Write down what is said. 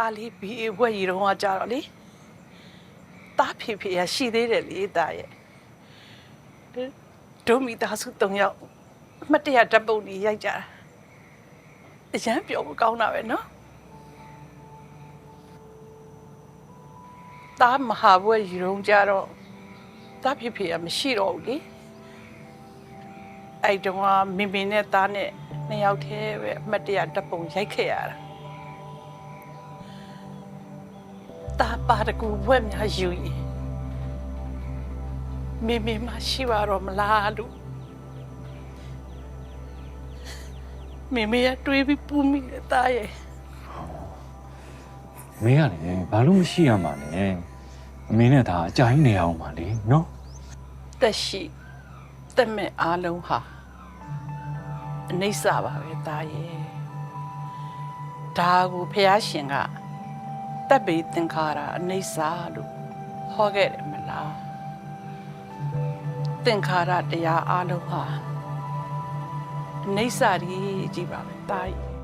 သားလေးဘီအေဘွက်ရီတော့ကကြတော့လေသားဖေဖေရရှိသေးတယ်လေသားရဲ့ဒိုမီသားစု၃ယောက်အမတ်တရဓာတ်ပုံကြီးရိုက်ကြတာအရန်ပြောဖို့ကောင်းတာပဲနော်သားမဟာဘွက်ရီတော့ကြတော့သားဖေဖေရမရှိတော့ဘူးလေအဲ့တုန်းကမင်မင်နဲ့သားနဲ့နှစ်ယောက်တည်းပဲအမတ်တရဓာတ်ပုံရိုက်ခဲ့ရတာ သားပါတကူဘွဲ့များယူရင်မိမိမရှိပါတော့မလားလို့မိမိရတွေးပြီးပူမိတဲ့သားရဲ့မင်းကလေဘာလို့မရှိရမှာလဲအမင်းနဲ့ဒါအကြိုင်းနေအောင်ပါလေနော်တက်ရှိတက်မဲ့အားလုံးဟာအနိစ္စပါပဲသားရဲ့ဒါကိုဖះရှင်က တက်ပေသင်္ခါရအနိစ္စလို့ဟောခဲ့တယ်မလားသင်္ခါရတရားအားလုံးဟာအနိစ္စကြီးကြည့်ပါပဲตาရဲ့